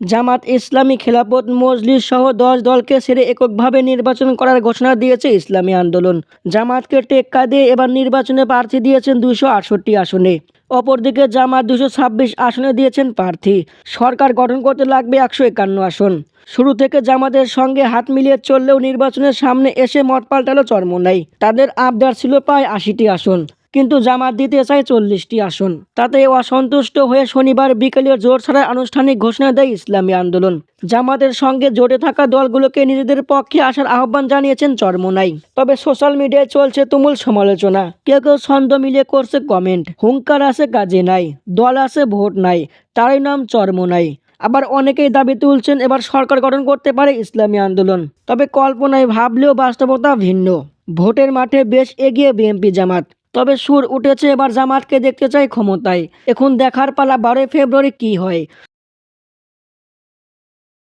জামাত ইসলামী খেলাফত মজলিস সহ দশ দলকে সেরে এককভাবে নির্বাচন করার ঘোষণা দিয়েছে ইসলামী আন্দোলন। জামাতকে টেক্কা দিয়ে এবার নির্বাচনে প্রার্থী দিয়েছেন দুশো আটষট্টি আসনে। অপরদিকে জামাত দুশো ছাব্বিশ আসনে দিয়েছেন প্রার্থী। সরকার গঠন করতে লাগবে একশো একান্ন আসন। শুরু থেকে জামাতের সঙ্গে হাত মিলিয়ে চললেও নির্বাচনের সামনে এসে মত পাল্টালো চরমোনাই। তাদের আবদার ছিল প্রায় আশিটি আসন। কিন্তু জামাত দিতে চায় চল্লিশটি আসন। তাতে অসন্তুষ্ট হয়ে শনিবার বিকেলে জোর ছাড়ার আনুষ্ঠানিক ঘোষণা দেয় ইসলামী আন্দোলন। জামাতের সঙ্গে জোটে থাকা দলগুলোকে নিজেদের পক্ষে আসার আহ্বান জানিয়েছেন চরমোনাই। তবে সোশ্যাল মিডিয়ায় চলছে তুমুল সমালোচনা। কেউ কেউ ছন্দ মিলিয়ে করছে কমেন্ট। হুঙ্কার আছে কাজে নাই। দল আছে, ভোট নাই। তারই নাম চরমোনাই। আবার অনেকেই দাবি তুলছেন এবার সরকার গঠন করতে পারে ইসলামী আন্দোলন। তবে কল্পনায় ভাবলেও বাস্তবতা ভিন্ন। ভোটের মাঠে বেশ এগিয়ে বিএনপি জামাত। তবে সুর উঠেছে এবার জামাতকে দেখতে চাই ক্ষমতায়। এখন দেখার পালা বারোই ফেব্রুয়ারি কি হয়?